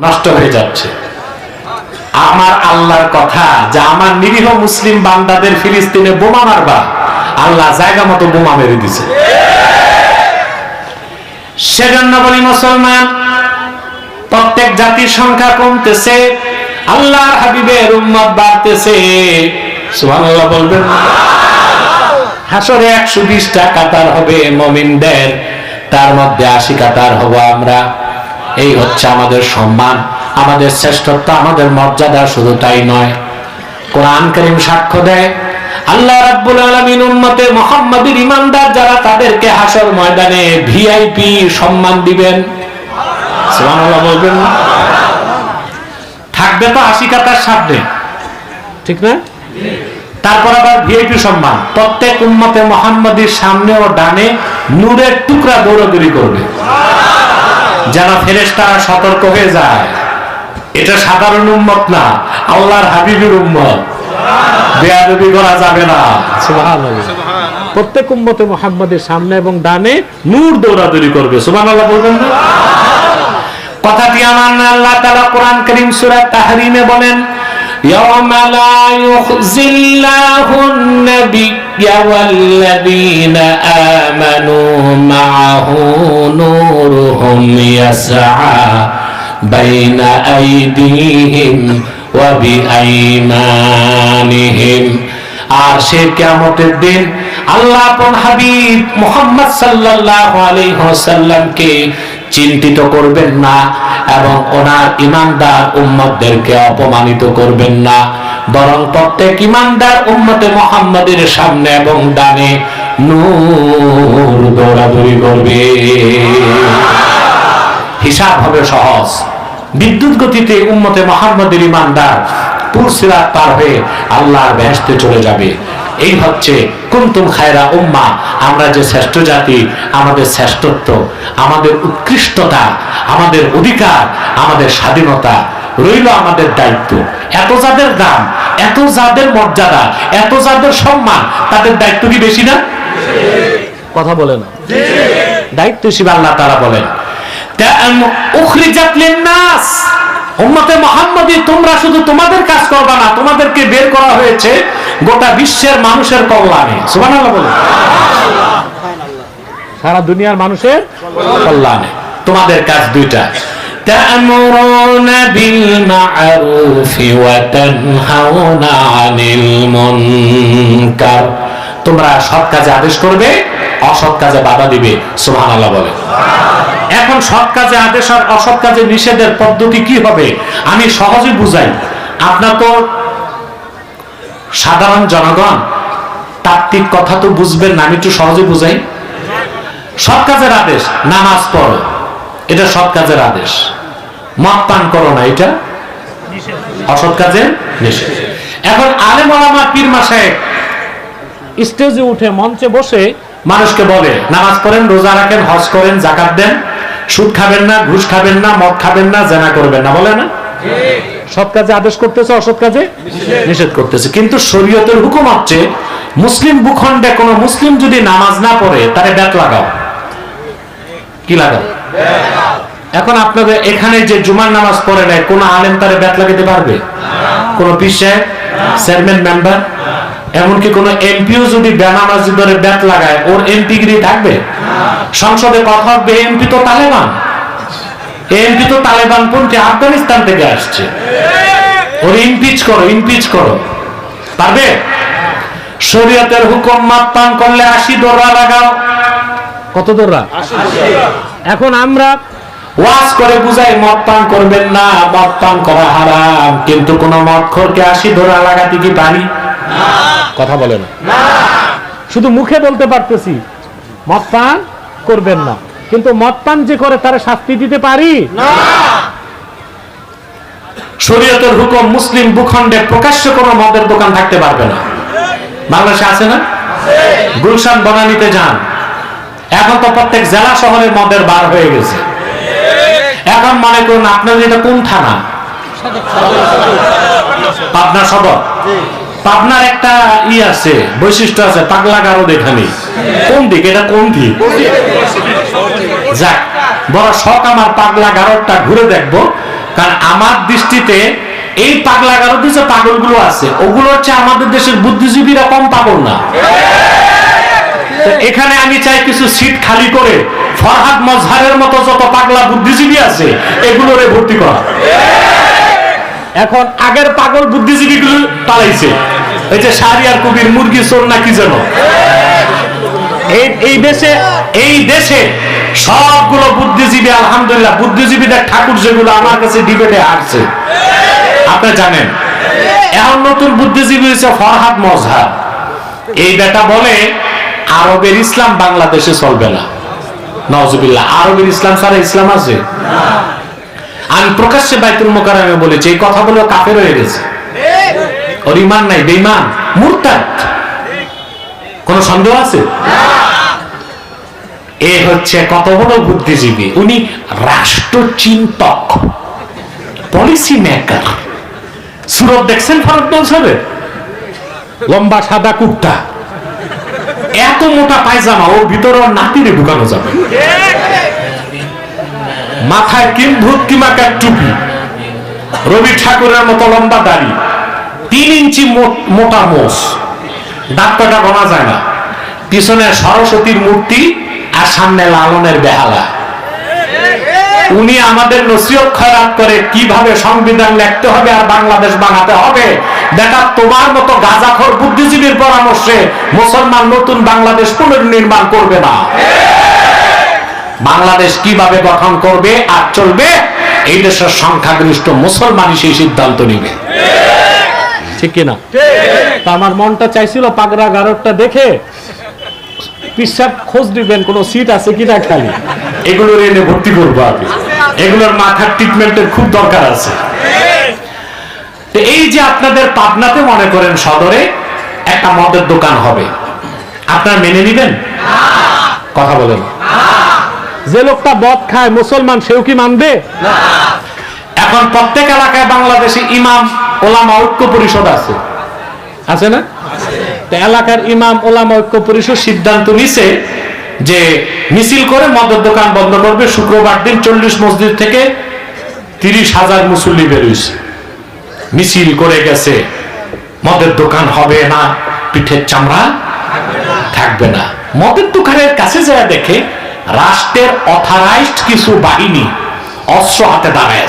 নষ্ট হয়ে যাচ্ছে। আমার আল্লাহর কথা, যে আমার নিরীহ মুসলিম বান্দাদের ফিলিস্তিনে বোমা মারবা, আল্লাহ জায়গা মতো বোমা মেরে দিছে। সেজন্য বলি মুসলমান, প্রত্যেক জাতির সংখ্যা কমতেছে, আল্লাহর হাবিবের উম্মত বাড়তেছে। সুবহানাল্লাহ বলবেন। হাসরে একশো বিশটা কাতার হবে মমিনদের, তার মধ্যে আশি কাতার হব আমরা। এই হচ্ছে আমাদের সম্মান, আমাদের শ্রেষ্ঠত্ব, আমাদের মর্যাদা শুধু তাই নয়। কোরআন করিম সাক্ষ্য দেয়, আল্লাহ রাব্বুল আলামিন উম্মতে মুহাম্মাদের ইমানদার যারা তাদেরকে হাসর ময়দানে ভিআইপি সম্মান দিবেন। সুবহানাল্লাহ বলবেন না? থাকবে তো আশি কাতার সামনে। ঠিক না? তারপর আবার ভিআইপি সম্মান, প্রত্যেক উম্মতে মোহাম্মদীর সামনে ও ডানে নূরের টুকরা দৌড়াদৌড়ি করবে। যেন ফেরেস্তারা সতর্ক হয়ে যায়। এটা সাধারণ উম্মত না আল্লাহর হাবিবের উম্মত। বেয়াদবি করা যাবে না। প্রত্যেক উম্মতে মোহাম্মদের সামনে এবং ডানে নূর দৌড়াদৌড়ি করবে। সুবহানাল্লাহ বলবেন না? কথাটি আমার আল্লাহ তারা কোরআন করিম সুরা তাহরিমে বলেন يوم لا يخزي الله النبي والذين آمنوا معه نورهم يسعى بين أيديهم وبأيمانهم আর সে কেমতের দিন আল্লাহ আপন হাবিব মোহাম্মদ সাল্লাল্লাহু আলাইহি ওয়াসাল্লামকে চিন্তিত করবেন না এবং ওনার ইমানদার উম্মতদেরকে অপমানিত করবেন না। বরং প্রত্যেক ইমানদার উম্মতে মোহাম্মদের সামনে এবং ডানে নূর দৌড়াদৌড়ি করবে। হিসাব হবে সহজ। বিদ্যুৎ গতিতে উম্মতে মোহাম্মদের ইমানদার পুরসিরাত পার হয়ে আল্লাহর বেহেশতে চলে যাবে। এই হচ্ছে কুন্তুম খায়রা উম্মা, আমরা যে শ্রেষ্ঠ জাতি, আমাদের শ্রেষ্ঠত্ব, আমাদের উৎকৃষ্টতা, আমাদের অধিকার, আমাদের স্বাধীনতা, রইল আমাদের দায়িত্ব। এত যাদের দাম, এত যাদের মর্যাদা, এত যাদের সম্মান, তাদের দায়িত্ব কি বেশি না? কথা বলে না। দায়িত্ব আল্লাহ তারা বলেন লিন্নাস উম্মতে মুহাম্মদী তোমরা শুধু তোমাদের কাজ করবা না তোমাদেরকে বের করা হয়েছে গোটা বিশ্বের মানুষের কল্যাণে সুবহানাল্লাহ বলে সারা দুনিয়ার মানুষের কল্যাণে তোমাদের কাজ দুইটা تأمرون بالمعروف وتنهون عن المنكر তোমরা সৎ কাজে আদেশ করবে অসৎ কাজে বাধা দিবে সুবহানাল্লাহ বলে এখন সৎ কাজে আদেশ আর অসৎ কাজে নিষেধের পদ্ধতি কি হবে? আমি সহজে বুঝাই। আপনার তো সাধারণ জনগণ, তাত্ত্বিক কথা তো বুঝবেন না, আমি একটু সহজে বুঝাই। সৎ কাজের আদেশ, নামাজ পড়ো। এটা সৎ কাজের আদেশ। মদ পান করো না, এটা অসৎ কাজের নিষেধ। এখন আলেম ওলামা পীর মাসে স্টেজে উঠে মঞ্চে বসে মানুষকে বলে, নামাজ পড়েন, রোজা রাখেন, হজ করেন জাকাত দেন। সুদ খাবেন না ঘুষ খাবেন না মদ খাবেন না জেনা করবেন না বলে না? সৎ কাজে আদেশ করতেছে অসৎ কাজে? নিষেধ। করতেছে। কিন্তু শরীয়তের হুকুম হচ্ছে মুসলিম ভূখণ্ডে কোন মুসলিম যদি নামাজ না পড়ে তারে ব্যাট লাগাও। কি লাগাও? এখন আপনাদের এখানে যে জুমার নামাজ পড়ে নেয় কোন আলেম তারে ব্যাট লাগাতে পারবে? কোন পিসে চেয়ারম্যান মেম্বার? এমনকি কোন এমপিও যদি বেনামাজি ধরে ব্যাত লাগায়, ওর এমপিগিরি থাকবে সংসদে কথা হবে এমপি তো তালেবান। এমপি তো তালেবান পন্থী আফগানিস্তান থেকে আসছে। ওর করো করো। পারবে? শরীয়তের হুকুম মাপ পান করলে আশি দোররা লাগাও। কত দোররা? এখন আমরা ওয়াজ করে বুঝাই মদ পান করবেন না মদ পান করা হারাম। কিন্তু কোন মদখোরকে আশি দোরা লাগাতে কি পারি? কথা বলে না। শুধু মুখে বলতে পারতেছি মদ পান করবেন না। কিন্তু মদ পান যে করে তারা শাস্তি দিতে পারি? শরীয়তের হুকুম মুসলিম ভূখণ্ডে প্রকাশ্য কোনো মদের দোকান থাকতে পারবে না। বাংলাদেশে আছে না? গুলশান বনানীতে যান। এখন তো প্রত্যেক জেলা শহরে মদের বার হয়ে গেছে। এখন মনে করুন আপনাদের এটা কোন থানা? পাবনা সদর। পাবনার একটা ই আছে, বৈশিষ্ট্য আছে পাগলা গারদ এখানে। কোন দিক? এটা কোন দিক? যাক, বড় শখ আমার পাগলা গারদটা ঘুরে দেখব। কারণ আমার দৃষ্টিতে এই পাগলা গারদে যে পাগলগুলো আছে। ওগুলো হচ্ছে আমাদের দেশের বুদ্ধিজীবীরা কম পাগল না। এখানে আমি চাই কিছু সিট খালি করে ফরহাদ মজহারের মতো যত পাগলা বুদ্ধিজীবী আছে, এগুলোরে ভর্তি করা। এখন আগের পাগল বুদ্ধিজীবী গুলো পালাইছে। এই যে শাহরিয়ার কবির মুরগি চোর না কি যেন? এই দেশে এই দেশে সবগুলো বুদ্ধিজীবী, আলহামদুলিল্লাহ, বুদ্ধিজীবীদের ঠাকুর যেগুলো আমার কাছে ডিবেটে আসছে। আপনি জানেন, এখন নতুন বুদ্ধিজীবী হয়েছে ফরহাদ মজহার। এই বেটা বলে, আরবের ইসলাম বাংলাদেশে চলবে না। নজবিল্লাহ আরবের ইসলাম ছাড়া ইসলাম আছে? আমি প্রকাশ্যে বাইতুল মোকারমে বলেছি, এই কথা বলে ও কাফের হয়ে গেছে। ওর ইমান নাই বেইমান মুরতাদ। কোন সন্দেহ আছে? এ হচ্ছে কত বড় বুদ্ধিজীবী, উনি রাষ্ট্রচিন্তক পলিসি মেকার সুরত দেখছেন ফারুক সাহেবের লম্বা সাদা কুর্তা। এত মোটা পায়জামা, ওর ভিতরে ওর নাতিরে ঢুকানো যাবে। মাথায় কিম্ভূত কিমাকার টুপি। রবি ঠাকুরের মতো লম্বা দাড়ি, তিন ইঞ্চি মোটা মোষ। ডাক্তারটা গোনা যায় না। পিছনে সরস্বতীর মূর্তি আর সামনে লালনের বেহালা। উনি আমাদের নসিহত খয়রাত করে কীভাবে সংবিধান লিখতে হবে আর বাংলাদেশ বানাতে হবে দেখা তোমার মতো গাজাখর বুদ্ধিজীবীর পরামর্শে মুসলমান নতুন বাংলাদেশ পুনর্নির্মাণ করবে না। বাংলাদেশ কীভাবে গঠন করবে আর চলবে এই দেশের সংখ্যাগরিষ্ঠ মুসলমানই সেই সিদ্ধান্ত নিবে। ঠিক কিনা? তা আমার মনটা চাইছিল পাগড়া গারদটা দেখে পিসাব খোঁজ দিবেন কোন সিট আছে কিনা খালি? এগুলোর এনে ভর্তি করব আমি। এগুলোর মাথার ট্রিটমেন্টের খুব দরকার আছে। তো এই যে আপনাদের পাবনাতে মনে করেন সদরে একটা মদের দোকান হবে। আপনারা মেনে নিবেন? কথা বলেন। যে লোকটা মদ খায় মুসলমান সেও কি মানবে? এখন প্রত্যেক এলাকায় বাংলাদেশে ইমাম ওলামা ঐক্য পরিষদ আছে। আছে না? তো এলাকার ইমাম ওলামা ঐক্য পরিষদ সিদ্ধান্ত নিছে যে মিছিল করে মদের দোকান বন্ধ করবে। শুক্রবার দিন চল্লিশ মসজিদ থেকে তিরিশ হাজার মুসল্লি বেরোইছে মিছিল করে গেছে। মদের দোকান হবে না পিঠের চামড়া থাকবে না। মদের দোকানের কাছে যারা দেখে রাষ্ট্রের অথরাইজড কিছু বাহিনী অস্ত্র হাতে দাঁড়ায়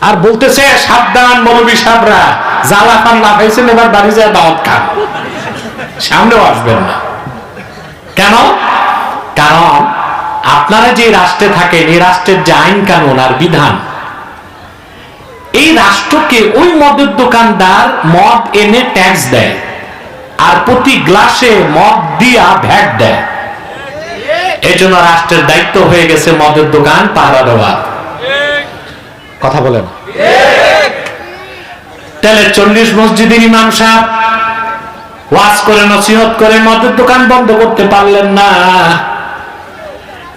আর বলতেছে, সাবধান মৌলবী সাহরা জ্বালা খান না খাইছেন এবার বাড়ি যায় দাওয়াত খান। সামনেও আসবেন না। কেন? কারণ আপনারা যে রাষ্ট্রে থাকেন, এই রাষ্ট্রের যে আইন কানুন আর বিধান, এই রাষ্ট্রকে ওই মদের দোকানদার মদ এনে ট্যাক্স দেয়। আর প্রতি গ্লাসে মদ দিয়া ভ্যাট দেয়। এই জন্য রাষ্ট্রের দায়িত্ব হয়ে গেছে মদের দোকান, পাহারা দেওয়া কথা বলেন। তাহলে চল্লিশ মসজিদের ইমাম সাহেব ওয়াজ করে, নসিহত করে মদের দোকান বন্ধ করতে পারলেন না।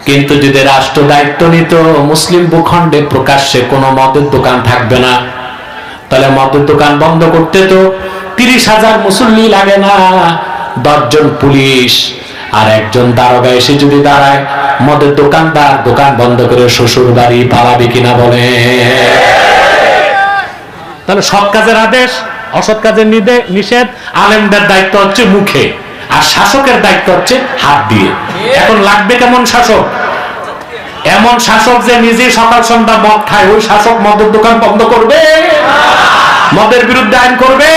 কিন্তু যদি রাষ্ট্র দায়িত্ব নিত, মুসলিম ভূখণ্ডে প্রকাশ্যে কোনো মদের দোকান থাকবে না। তাহলে মদের দোকান বন্ধ করতে তো তিরিশ হাজার মুসল্লি লাগে না। দশজন পুলিশ আর একজন দারোগা এসে যদি দাঁড়ায়, মদের দোকানদার, দোকান বন্ধ করে শ্বশুর বাড়ি পালাবে কিনা বলে। তাহলে সৎ কাজের আদেশ, অসৎ কাজের নিষেধ, আলেমদের দায়িত্ব হচ্ছে মুখে আর শাসকের দায়িত্ব হচ্ছে হাত দিয়ে। এখন লাগবে কেমন শাসক? এমন শাসক যে নিজে সকাল সন্ধ্যা মদ খায়, ওই শাসক মদের দোকান বন্ধ করবে? মদের বিরুদ্ধে আইন করবে?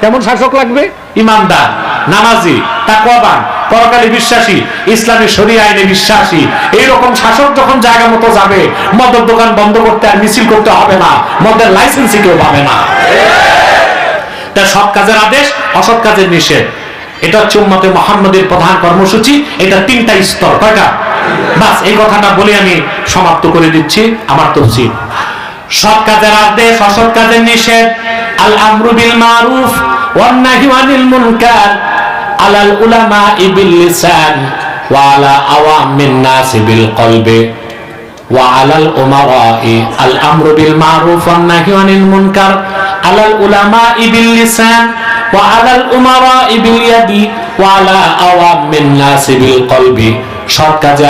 কেমন শাসক লাগবে? ইমানদার নামাজি তাকওয়াবান পরকালী বিশ্বাসী ইসলামী শরীয় আইনে বিশ্বাসী। এইরকম শাসক যখন জায়গা মতো যাবে মদের দোকান বন্ধ করতে আর মিছিল করতে হবে না মদের লাইসেন্সই কেউ পাবে না। তা সৎ কাজের আদেশ অসৎ কাজের নিষেধ। এটা হচ্ছে উম্মতে মোহাম্মদের প্রধান কর্মসূচি এটা তিনটা স্তর কয়টা? বাস এই কথাটা বলে আমি সমাপ্ত করে দিচ্ছি আমার তফসিল। সৎ কাজের আলাল উলামা ইবিল ওয়া আলা আওয়ামিন নাস বিল কলবি ওয়া আলাল উমারাই আল আমরু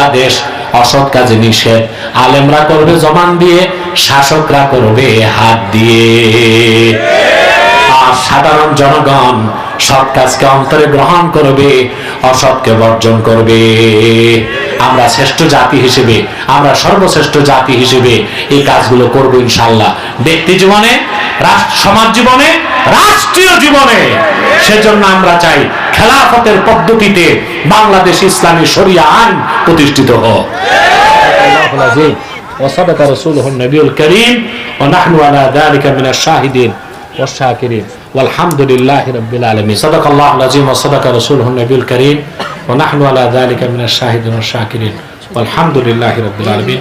আদেশ অসৎ কাজে নিষেধ আলেমরা করবে জবান দিয়ে, শাসকরা করবে হাত দিয়ে। আর সাধারণ জনগণ সৎ কাজকে অন্তরে গ্রহণ করবে, অসৎকে বর্জন করবে। আমরা শ্রেষ্ঠ জাতি হিসেবে, আমরা সর্বশ্রেষ্ঠ জাতি হিসেবে এই কাজগুলো করব ইনশাল্লাহ ব্যক্তি জীবনে, রাষ্ট্র, সমাজ জীবনে রাষ্ট্রীয় জীবনে সেজন্য আমরা চাই খেলাফতের পদ্ধতিতে বাংলাদেশ ইসলামী শরিয়া আইন প্রতিষ্ঠিত হোক الله العظيم وصدق رسوله النبي الكريم ونحن على ذلك من الشاهدين والشاكرين والحمد لله رب العالمين صدق الله العظيم وصدق رسوله النبي الكريم ونحن على ذلك من الشاهدين والشاكرين والحمد لله رب العالمين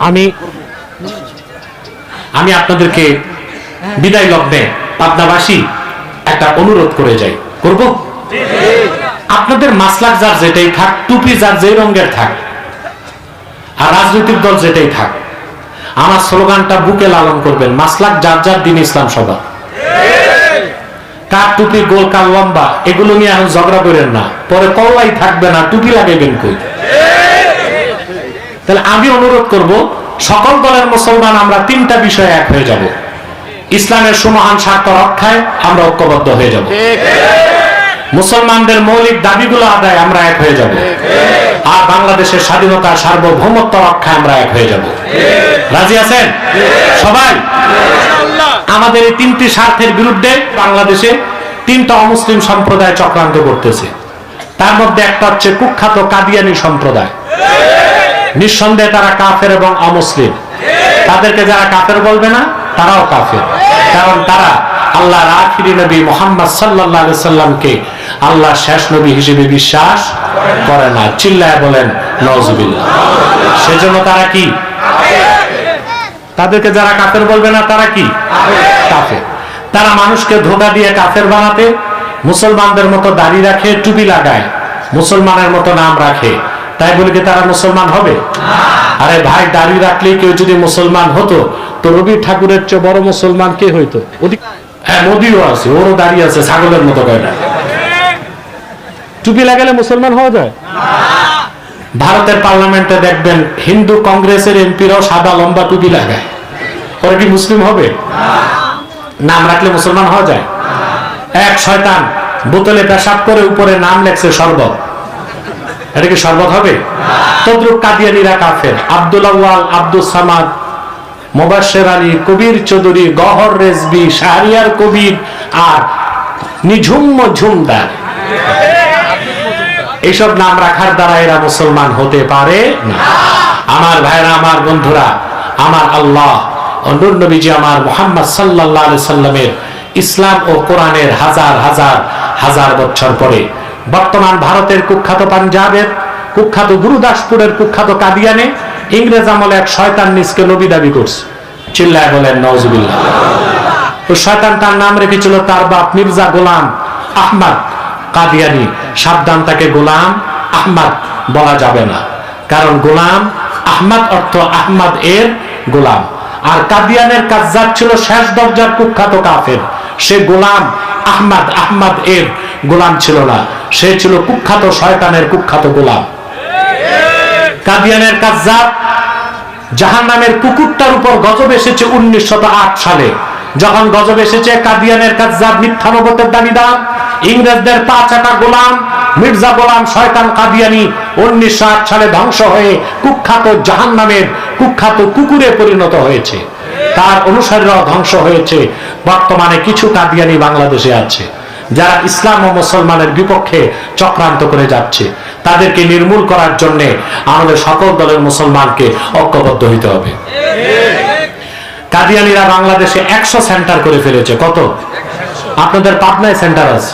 আমি আমি আপনাদেরকে বিদায় লগ্নে পাবনাবাসী একটা অনুরোধ করে যাই। করব? আপনাদের মাসলাক যার যেটাই থাক, টুপি যার যে রঙের থাক, আর রাজনৈতিক দল যেটাই থাক, আমার স্লোগানটা বুকে লালন করবেন, মাসলাক যার যার দিন ইসলাম সভা। কার টুপি গোল কাল লম্বা, এগুলো নিয়ে এখন ঝগড়া করেন না। পরে কল্লাই থাকবে না, টুপি লাগাইবেন কই? তাহলে আমি অনুরোধ করব, সকল দলের মুসলমান, আমরা তিনটা বিষয়ে এক হয়ে যাব। ইসলামের সুমহান স্বার্থ রক্ষায় আমরা ঐক্যবদ্ধ হয়ে যাব। মুসলমানদের মৌলিক দাবিগুলো আদায় আমরা এক হয়ে যাব। আর বাংলাদেশের স্বাধীনতা সার্বভৌমত্ব রক্ষায় আমরা এক হয়ে যাব। রাজি আছেন? সবাই? আমাদের এই তিনটি স্বার্থের বিরুদ্ধে বাংলাদেশে তিনটা অমুসলিম সম্প্রদায় চক্রান্ত করতেছে। তার মধ্যে একটা হচ্ছে কুখ্যাত কাদিয়ানি সম্প্রদায়। নিঃসন্দেহে তারা কাফের এবং অমুসলিম। তাদেরকে যারা কাফের বলবে না তারাও কাফের। কারণ তারা আল্লাহ আখিরি নবী মোহাম্মদ সাল্লাহ সাল্লামকে আল্লাহ শেষ নবী হিসেবে বিশ্বাস করে না। চিল্লায় বলেন নজবিল্লা সেজন্য তারা কি? তাদেরকে যারা কাফের বলবে না, তারা কি? কাফের। তারা মানুষকে ধোকা দিয়ে কাফের বানাতে, মুসলমানদের মতো দাড়ি রাখে, টুপি লাগায়, মুসলমানের মতো নাম রাখে। তাই বলে কি তারা মুসলমান হবে? আরে ভাই, দাড়ি রাখলেই কেউ যদি মুসলমান হতো, তো রবি ঠাকুরের চেয়ে বড় মুসলমান কে হইতো? হ্যাঁ মোদিও আছে, ওরও দাঁড়িয়ে আছে, ছাগলের মতো কয়টা। টুপি লাগালে মুসলমান হওয়া যায়? ভারতের পার্লামেন্টে দেখবেন হিন্দু কংগ্রেসের এমপিরাও সাদা লম্বা টুপি লাগায়। ওরা কি মুসলিম হবে? নাম রাখলে মুসলমান হওয়া যায়? এক শয়তান, বোতলে পেশাব করে উপরে নাম লেখছে শরবত। এটা কি শরবত হবে? তদ্রুপ কাদিয়ানিরা কাফের। আব্দুল আউয়াল আব্দুল সামাদ মোবাশের আলী, কবির চৌধুরী, গহর রেজবি, শাহরিয়ার কবির আর নিঝুম ঝুমদার এইসব নাম রাখার দ্বারা এরা মুসলমান হতে পারে না। আমার ভাইরা আমার বন্ধুরা, আমার আল্লাহ নূর নবীজি আমার মোহাম্মদ আলাইহি সাল্লামের ইসলাম ও কোরআনের হাজার হাজার হাজার বছর পরে বর্তমান ভারতের কুখ্যাত পাঞ্জাবের কুখ্যাত গুরুদাসপুরের কুখ্যাত কাদিয়ানে ইংরেজ আমলে এক শয়তান নিজকে নবী দাবি করছে। চিল্লায় বলেন নওজুবিল্লাহ ওই শয়তান তার নাম রেখেছিল তার বাপ মির্জা গোলাম আহমদ কাদিয়ানি। সাবধান, তাকে গোলাম আহমদ বলা যাবে না। কারণ গোলাম আহমদ অর্থ আহমদ এর গোলাম। আর কাদিয়ানের কাজ্জাব ছিল শেষ দরজার কুখ্যাত কাফের। সে গোলাম আহমদ আহমদ এর গোলাম ছিল না। সে ছিল কুখ্যাত শয়তানের কুখ্যাত গোলাম। কাদিয়ানের কাজ্জাব জাহান নামের কুকুরটার উপর গজব এসেছে উনিশশো আট সালে। যখন গজব এসেছে, কাদিয়ানের কাজ্জাব মিথ্যা নবতের দাবিদার ইংরেজদের পা চাটা গোলাম মির্জা গোলাম শয়তান কাদিয়ানি উনিশশো সালে ধ্বংস হয়ে কুখ্যাত জাহান নামের কুখ্যাত কুকুরে পরিণত হয়েছে। তার অনুসারীরাও ধ্বংস হয়েছে। বর্তমানে কিছু কাদিয়ানি বাংলাদেশে আছে, যারা ইসলাম ও মুসলমানের বিপক্ষে চক্রান্ত করে যাচ্ছে। তাদেরকে নির্মূল করার জন্য আমাদের সকল দলের মুসলমানকে ঐক্যবদ্ধ হইতে হবে। কাদিয়ানিরা বাংলাদেশে একশো সেন্টার করে ফেলেছে। কত? আপনাদের পাবনায় সেন্টার আছে।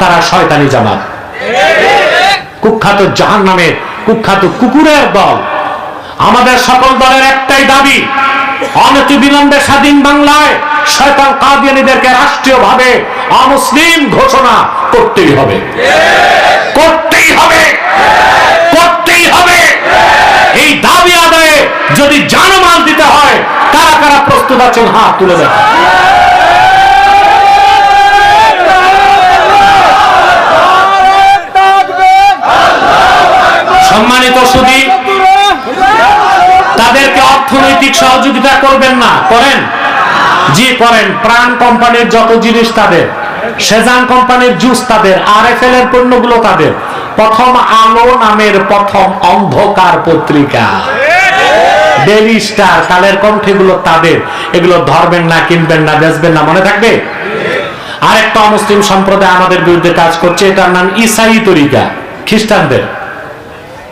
তারা শয়তানি জামাত। কুখ্যাত জাহান নামের কুখ্যাত কুকুরের দল। আমাদের সকল দলের একটাই দাবি, অনতি বিলম্বে স্বাধীন বাংলায় শয়তান কাদিয়ানীদেরকে রাষ্ট্রীয়ভাবে অমুসলিম ঘোষণা করতেই হবে। করতেই হবে। করতেই হবে। এই দাবি আদায়ে যদি জানমাল দিতে হয় কারা কারা প্রস্তুত আছেন হাত তুলে দেন সম্মানিত সুদী তাদেরকে অর্থনৈতিক সহযোগিতা করবেন না, করেন? জি, করেন। প্রাণ কোম্পানির যত জিনিস তাদের, সেজান কোম্পানির জুস তাদের আর এফ এর পণ্যগুলো তাদের। প্রথম আলো নামের প্রথম অন্ধকার পত্রিকা। ডেলি স্টার কালের কণ্ঠেগুলো তাদের। এগুলো ধরবেন না, কিনবেন না, বেচবেন না, মনে থাকবে? আরেকটা অমুসলিম সম্প্রদায় আমাদের বিরুদ্ধে কাজ করছে, এটার নাম ইসাই তরিকা। খ্রিস্টানদের।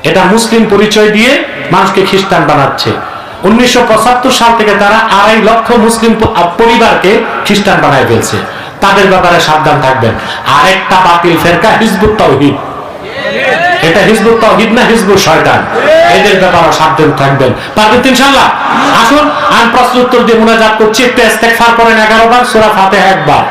এটা মুসলিম পরিচয় দিয়ে মানুষকে খ্রিস্টান বানাচ্ছে। উনিশশো সাল থেকে তারা আড়াই লক্ষ মুসলিম পরিবারকে খ্রিস্টান বানায় ফেলছে। তাদের ব্যাপারে সাবধান থাকবেন। আরেকটা বাতিল ফেরকা হিজবুত তৌহিদ। এটা হিজবুত তৌহিদ না হিজবুত শয়তান? এদের ব্যাপারে সাবধান থাকবেন। পারবেন ইনশাআল্লাহ? আসুন, আমি প্রশ্ন উত্তর দিয়ে মোনাজাত করছি। একটু ইস্তেগফার করেন 11 বার, সূরা ফাতিহা একবার।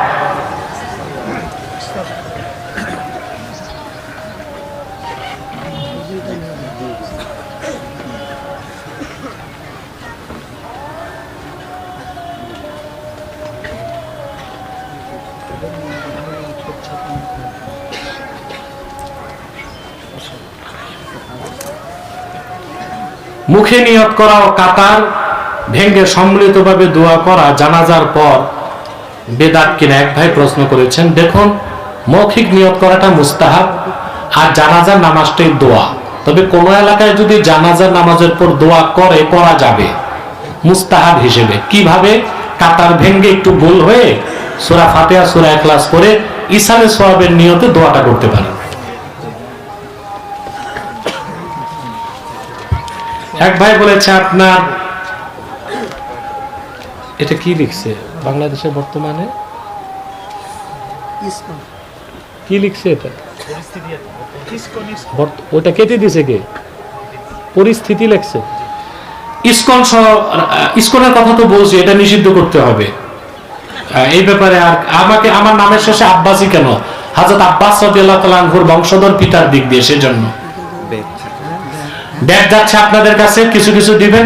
মুখে নিয়ত করা ও কাতার ভেঙ্গে সম্মিলিতভাবে দোয়া করা জানাজার পর বেদাত কিনা এক ভাই প্রশ্ন করেছেন, দেখুন, মৌখিক নিয়ত করাটা মুস্তাহাব আর জানাজার নামাজটাই দোয়া। তবে কোন এলাকায় যদি জানাজার নামাজের পর দোয়া করে, করা যাবে মুস্তাহাব হিসেবে। কীভাবে? কাতার ভেঙ্গে একটু গোল হয়ে সুরা ফাতেহা, সুরা এখলাস করে ইসালে সোয়াবের নিয়তে দোয়াটা করতে পারেন। এক ভাই বলেছে আপনার এটা কি লিখছে? বাংলাদেশের বর্তমানে? কি লিখছে এটা? ওটা কেটে দিছে কে? পরিস্থিতি লেখছে। ইসকন সহ আহ, ইসকনের কথা তো বলছি এটা নিষিদ্ধ করতে হবে। এই ব্যাপারে আর আমাকে আমার নামের শেষে আব্বাসই কেন? হাজরত আব্বাস রাদিয়াল্লাহু তাআলা বংশধর পিতার দিক দিয়ে সেজন্য। ব্যাগ যাচ্ছে আপনাদের কাছে কিছু কিছু দিবেন।